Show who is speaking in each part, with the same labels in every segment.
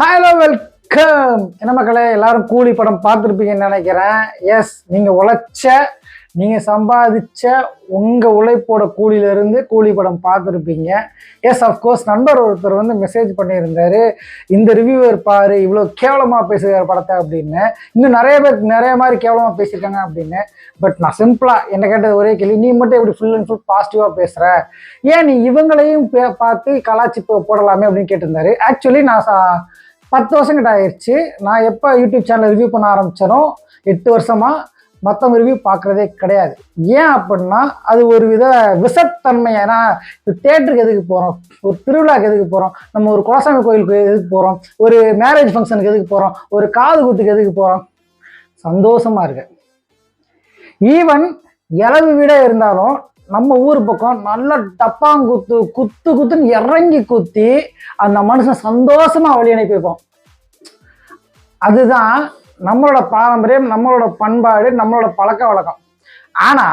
Speaker 1: Hello welcome என்ன மக்களே எல்லாரும் கூலி படம் பார்த்துருப்பீங்கன்னு நினைக்கிறேன். எஸ் நீங்கள் உழைச்ச நீங்கள் சம்பாதிச்ச உங்கள் உழைப்போட கூலியிலேருந்து கூலி படம் பார்த்துருப்பீங்க. எஸ் அஃப்கோர்ஸ் நண்பர் ஒருத்தர் வந்து மெசேஜ் பண்ணியிருந்தார். இந்த ரிவ்யூவர் பாரு இவ்வளோ கேவலமாக பேசுகிற படத்தை அப்படின்னு. இன்னும் நிறைய பேர் நிறைய மாதிரி கேவலமாக பேசியிருக்காங்க அப்படின்னு. பட் நான் சிம்பிளாக என்ன கேட்டது ஒரே கேள்வி நீ மட்டும் எப்படி ஃபுல் அண்ட் ஃபுல் பாசிட்டிவாக பேசுகிற ஏன் நீ இவங்களையும் பே- பார்த்து கலாச்சி போடலாமே அப்படின்னு கேட்டிருந்தாரு. ஆக்சுவலி நான் சா- பத்து வருஷம் கிட்ட ஆயிடுச்சு நான் எப்போ யூடியூப் சேனல் ரிவ்யூ பண்ண ஆரம்பித்தனோ எட்டு வருஷமாக மற்றவங்க ரிவ்யூ பார்க்குறதே கிடையாது. ஏன் அப்படின்னா அது ஒரு வித விசத்தன்மை ஏன்னா இப்போ தேட்டருக்கு எதுக்கு போகிறோம் ஒரு திருவிழாக்கு எதுக்கு போகிறோம் நம்ம ஒரு குலசாமி கோயிலுக்கு எதுக்கு போகிறோம் ஒரு மேரேஜ் ஃபங்க்ஷனுக்கு எதுக்கு போகிறோம் ஒரு காது கூத்துக்கு எதுக்கு போகிறோம் சந்தோஷமாக இருக்கு ஈவன் இளவு வீடாக இருந்தாலும் நம்ம ஊர் பக்கம் நல்ல டப்பாங்குத்து குத்து குத்துன்னு இறங்கி குத்தி அந்த மனுஷன் சந்தோஷமா வழி அனுப்பி அதுதான் நம்மளோட பாரம்பரியம் நம்மளோட பண்பாடு நம்மளோட பழக்க வழக்கம். ஆனா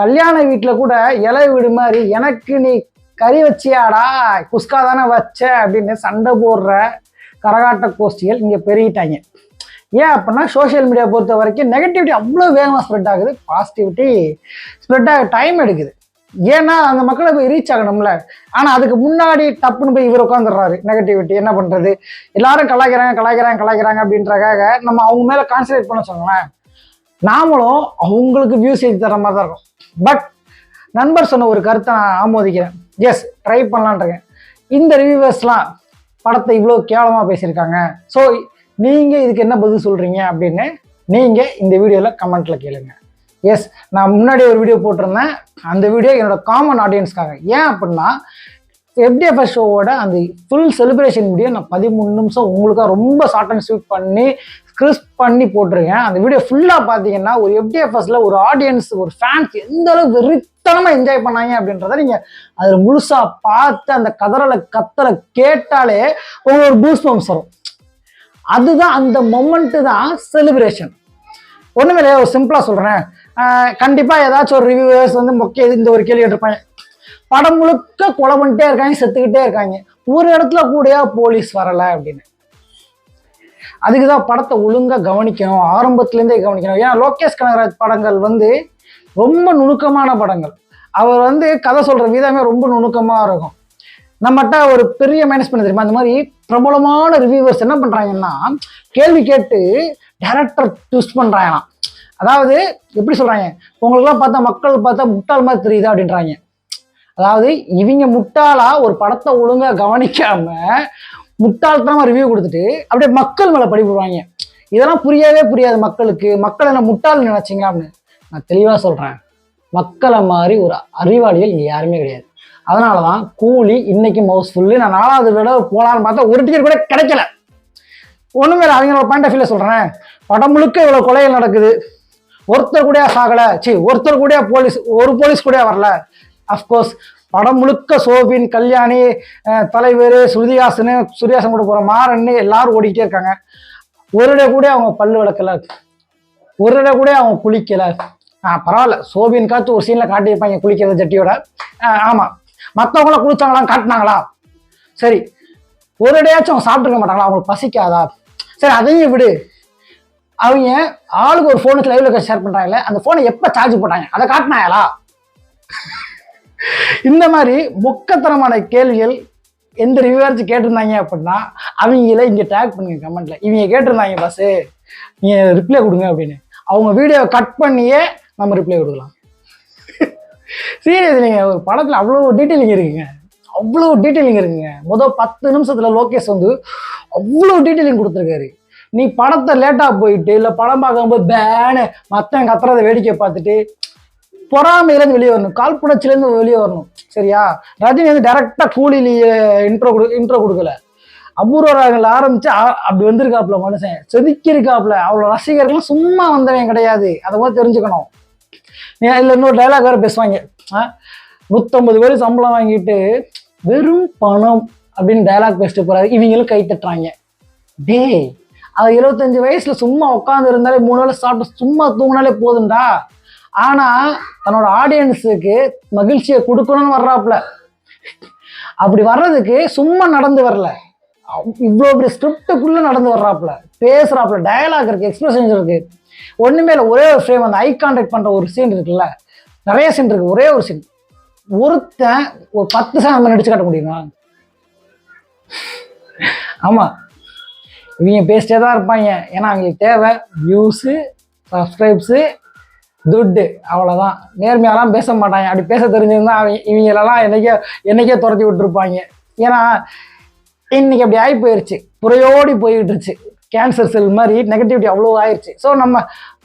Speaker 1: கல்யாண வீட்டில் கூட இலை வீடு மாதிரி எனக்கு நீ கறி வச்சியாடா குஸ்கா தானே வச்ச அப்படின்னு சண்டை போடுற கரகாட்ட கோஷ்டிகள் இங்கே பெருகிட்டாங்க. ஏன் அப்படின்னா சோஷியல் மீடியா பொறுத்த வரைக்கும் நெகட்டிவிட்டி அவ்வளோ வேகமாக ஸ்ப்ரெட் ஆகுது பாசிட்டிவிட்டி ஸ்ப்ரெட் ஆக டைம் எடுக்குது. ஏன்னா அந்த மக்களை போய் ரீச் ஆகணும்ல. ஆனால் அதுக்கு முன்னாடி டப்புன்னு போய் இவர் உட்காந்துடுறாரு நெகட்டிவிட்டி என்ன பண்ணுறது எல்லாரும் கலாய்க்கிறாங்க கலாய்க்கிறாங்க கலாய்க்கிறாங்க அப்படின்றக்காக நம்ம அவங்க மேலே கான்சன்ட்ரேட் பண்ண சொல்லுங்களேன். நாமளும் அவங்களுக்கு வியூஸ் ஏற்றி தர மாதிரி தான் இருக்கும். பட் நண்பர் சொன்ன ஒரு கருத்தை நான் ஆமோதிக்கிறேன். எஸ் ட்ரை பண்ணலான்றேன் இந்த ரிவ்யூவர்ஸ்லாம் படத்தை இவ்வளோ கேவலமாக பேசியிருக்காங்க. ஸோ நீங்கள் இதுக்கு என்ன பதில் சொல்கிறீங்க அப்படின்னு நீங்கள் இந்த வீடியோவில் கமெண்ட்டில் கேளுங்க. எஸ் நான் முன்னாடி ஒரு வீடியோ போட்டிருந்தேன். அந்த வீடியோ என்னோட காமன் ஆடியன்ஸ்க்காக ஏன் அப்படின்னா எஃப்டிஎஃப்எஸ் ஷோவோட அந்த ஃபுல் செலிப்ரேஷன் வீடியோ நான் பதிமூணு நிமிஷம் உங்களுக்காக ரொம்ப ஷார்ட் அண்ட் ஸ்வீட் பண்ணி கிறிஸ்ப் பண்ணி போட்டிருக்கேன். அந்த வீடியோ ஃபுல்லாக பார்த்தீங்கன்னா ஒரு எஃப்டிஎஃப்எஸ்ல ஒரு ஆடியன்ஸ் ஒரு ஃபேன்ஸ் எந்த அளவுக்கு வெறித்தனமாக என்ஜாய் பண்ணாங்க அப்படின்றத நீங்கள் அதில் முழுசாக பார்த்து அந்த கதறலை கத்தலை கேட்டாலே உங்களுக்கு ஒரு பூஸ் பம்ப்ஸ் வரும். அதுதான் அந்த மொமெண்ட்டு தான் செலிப்ரேஷன் ஒன்றுமே இல்லையா ஒரு சிம்பிளாக சொல்கிறேன் கண்டிப்பாக ஏதாச்சும் ஒரு ரிவ்யூவர்ஸ் வந்து மொக்க இந்த ஒரு கேள்வி கேட்டிருப்பாங்க. படம் முழுக்க கொலை பண்ணிட்டே இருக்காங்க செத்துக்கிட்டே இருக்காங்க. ஒரு இடத்துல கூட போலீஸ் வரலை அப்படின்னு. அதுக்கு தான் படத்தை ஒழுங்காக கவனிக்கணும் ஆரம்பத்துலேருந்தே கவனிக்கணும். ஏன்னா லோகேஷ் கனகராஜ் படங்கள் வந்து ரொம்ப நுணுக்கமான படங்கள். அவர் வந்து கதை சொல்கிற விதமே ரொம்ப நுணுக்கமாக இருக்கும். நம்மகிட்ட ஒரு பெரிய மைனஸ் பண்ண தெரியுமா? அந்த மாதிரி பிரபலமான ரிவ்யூவர்ஸ் என்ன பண்ணுறாங்கன்னா கேள்வி கேட்டு டேரக்டர் ட்விஸ்ட் பண்ணுறாங்களாம் அதாவது எப்படி சொல்கிறாங்க உங்களுக்குலாம் பார்த்தா மக்கள் பார்த்தா முட்டாள் மாதிரி தெரியுதா அப்படின்றாங்க. அதாவது இவங்க முட்டாளா ஒரு படத்தை ஒழுங்காக கவனிக்காம முட்டாள்தனமாக ரிவ்யூ கொடுத்துட்டு அப்படியே மக்கள் மேலே படிப்புடுவாங்க போடுவாங்க. இதெல்லாம் புரியவே புரியாது மக்களுக்கு. மக்கள் என்ன முட்டாள் நினைச்சீங்க அப்படின்னு? நான் தெளிவாக சொல்கிறேன் மக்களை மாதிரி ஒரு அறிவாளிகள் இங்கே யாருமே கிடையாது. அதனாலதான் கூலி இன்னைக்கு மவுஸ்ஃபுல்லு நான் நாலாவது தடவை போகலான்னு பார்த்தா ஒரு டிக்கெட் கூட கிடைக்கல. ஒன்றுமே இல்லை அவங்களோட பாயிண்ட் ஆஃப் வியூவில் சொல்கிறேன் படம் முழுக்க இவ்வளோ கொலைகள் நடக்குது. ஒருத்தர் கூட சாகலை? சி ஒருத்தர் கூட போலீஸ் ஒரு போலீஸ் கூட வரல? அஃப்கோர்ஸ் படம் முழுக்க சோபின் கல்யாணி தலைவர் ஸ்ருதிஹாசனு சூர்யாசன் கூட போகிற மாறன்னு எல்லாரும் ஓடிக்கிட்டே இருக்காங்க. ஒரு இடம் கூட அவங்க பல்லு விளக்கல. ஒரு இடம் கூட அவங்க குளிக்கலை. ஆ பரவாயில்ல. சோபின் காத்து ஒரு சீனில் காட்டியிருப்பாங்க குளிக்கிறது ஜட்டியோட. ஆமாம் மற்றவங்களாம் குளிச்சாங்களா காட்டினாங்களா? சரி ஒரு இடையாச்சும் அவங்க சாப்பிட்டுருக்க மாட்டாங்களா? அவங்களுக்கு பசிக்காதா? சரி அதையும் விடு. அவங்க ஆளுக்கு ஒரு ஃபோனுக்கு லைவ்ல ஷேர் பண்றாங்கல்ல அந்த ஃபோனை எப்போ சார்ஜ் போட்டாங்க? அதை காட்டினாங்களா? இந்த மாதிரி மொக்கத்தனமான கேள்விகள் எந்த ரிவ்யூவர்ஸ் கேட்டிருந்தாங்க அப்படின்னா அவங்கள இங்க டேக் பண்ணுங்க கமெண்ட்ல இவங்க கேட்டிருந்தாங்க பஸ்ஸு நீங்க ரிப்ளை கொடுங்க அப்படின்னு. அவங்க வீடியோவை கட் பண்ணியே நம்ம ரிப்ளை கொடுக்கலாம். சீரியஸ் இல்லைங்க ஒரு படத்தில் அவ்வளோ டீட்டெயிலிங் இருக்குங்க. அவ்வளோ டீட்டெயிலிங் இருக்குங்க. மொதல் பத்து நிமிஷத்தில் லோகேஷ் வந்து அவ்வளோ டீட்டெயிலிங் கொடுத்துருக்காரு. நீ படத்தை லேட்டாக போயிட்டு இல்லை படம் பார்க்கும்போது பேனு மற்றவன் கத்துறத வேடிக்கை பார்த்துட்டு பொறாமையிலேருந்து வெளியே வரணும். காழ்ப்புணர்ச்சியிலேருந்து வெளியே வரணும். சரியா? ரஜினி வந்து டேரெக்டாக கூலியில் இன்ட்ரோ கொடு இன்ட்ரோ கொடுக்கல. அபூர்வ ஆரம்பித்து ஆரம்பிச்சு அ- அப்படி வந்திருக்காப்புல மனுஷன். செதுக்கியிருக்காப்புல. அவ்வளோ ரசிகர்கள் சும்மா வந்தவன் கிடையாது. அதை மாதிரி தெரிஞ்சுக்கணும். நீ இன்னொரு டைலாக் வேறு பேசுவாங்க. நூற்றம்பது பேர் சம்பளம் வாங்கிட்டு வெறும் பணம் அப்படின்னு டைலாக் பேசிட்டு போகிறாரு இவங்களும் கை தட்டுறாங்க. டேய் அது இருபத்தஞ்சு வயசில் சும்மா உட்காந்து இருந்தாலே மூணு வேளை சாப்பிட்டு சும்மா தூங்கினாலே போதும்டா. ஆனால் தன்னோட ஆடியன்ஸுக்கு மகிழ்ச்சியை கொடுக்கணும்னு வர்றாப்புல. அப்படி வர்றதுக்கு சும்மா நடந்து வரல. இவ்வளோ பெரிய ஸ்கிரிப்டுக்குள்ளே நடந்து வர்றாப்புல. பேசுகிறாப்புல டயலாக் இருக்குது எக்ஸ்பிரஷன்ஸ் இருக்குது ஒன்றுமே இல்லை ஒரே ஒரு ஃப்ரேம் அந்த ஐ கான்டாக்ட் பண்ணுற ஒரு சீன் இருக்குல்ல? நிறைய சீன் இருக்குது ஒரே ஒரு சீன் ஒருத்தன் ஒரு பத்து சாமி நடிச்சு காட்ட முடியுமா? ஆமாம் இவங்க பேசிட்டே தான் இருப்பாங்க. ஏன்னா அவங்களுக்கு தேவை வியூஸு சப்ஸ்கிரைப்ஸு துட்டு. அவ்வளோதான் நேர்மையாலாம் பேச மாட்டாங்க. அப்படி பேச தெரிஞ்சிருந்தா அவங்க இவங்களெல்லாம் என்னைக்கே என்னைக்கே துரத்தி விட்டுருப்பாங்க. ஏன்னா இன்னைக்கு அப்படி ஆகி போயிருச்சு புறையோடி போய்கிட்டுருச்சு கேன்சர் செல் மாதிரி நெகட்டிவிட்டி அவ்வளோ ஆயிடுச்சு ஸோ நம்ம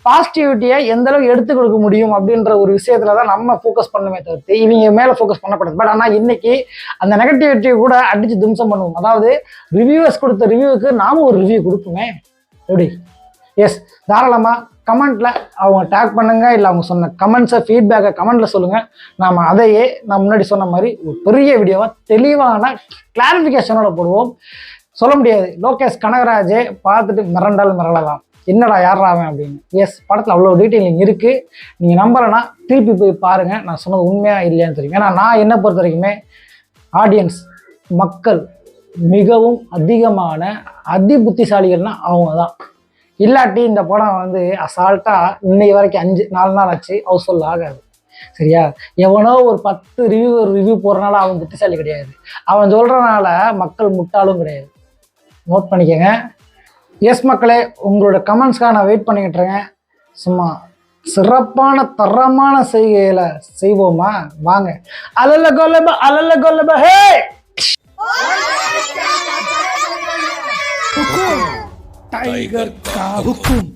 Speaker 1: பாசிட்டிவிட்டியை எந்த அளவுக்கு எடுத்து கொடுக்க முடியும் அப்படின்ற ஒரு விஷயத்துல தான் நம்ம ஃபோக்கஸ் பண்ணுமே தவிர்த்து இவங்க மேலே ஃபோக்கஸ் பண்ணக்கூடாது பட் ஆனால் இன்னைக்கு அந்த நெகட்டிவிட்டியை கூட அடிச்சு தும்சம் பண்ணுவோம். அதாவது ரிவ்யூவர்ஸ் கொடுத்த ரிவ்யூவுக்கு நாமும் ஒரு ரிவ்யூ கொடுப்போமே. எப்படி? எஸ் தாராளமாக கமெண்ட்டில் அவங்க டேக் பண்ணுங்க இல்லை அவங்க சொன்ன கமெண்ட்ஸை ஃபீட்பேக்கை கமெண்ட்டில் சொல்லுங்கள் நாம் அதையே நான் முன்னாடி சொன்ன மாதிரி ஒரு பெரிய வீடியோவாக தெளிவான கிளாரிஃபிகேஷனோட போடுவோம். சொல்ல முடியாது. லோகேஷ் கனகராஜே பார்த்துட்டு மிரண்டால் மிரளலாம். என்னடா யாரா அவன் அப்படின்னு. எஸ் படத்தில் அவ்வளோ டீட்டெயிலிங் இருக்குது நீங்கள் நம்பலைன்னா திருப்பி போய் பாருங்கள் நான் சொன்னது உண்மையாக இல்லையான்னு தெரியும். ஏன்னா நான் என்ன பொறுத்த வரைக்குமே ஆடியன்ஸ் மக்கள் மிகவும் அதிகமான அதி புத்திசாலிகள்னா அவங்க தான் இல்லாட்டி இந்த படம் வந்து அசால்ட்டாக இன்னைக்கு வரைக்கும் அஞ்சு நாலு நாள் ஆச்சு. ஹவுஸ்ஃபுல் ஆகாது. சரியா? எவனோ ஒரு பத்து ரிவ்யூ ரிவ்யூ போடுறனால அவன் புத்திசாலி கிடையாது. அவன் சொல்கிறனால மக்கள் முட்டாளும் கிடையாது. நோட் பண்ணிக்கங்க. எஸ் மக்களே உங்களோட கமெண்ட்ஸ்க்காக நான் வெயிட் பண்ணிக்கிட்டு இருக்கேன். சும்மா சிறப்பான தரமான செய்கைகளை செய்வோமா? வாங்க. அலல்ல கொல்லப அலல்ல கொல்லப ஹே!
Speaker 2: டைகர் காவுக்கும்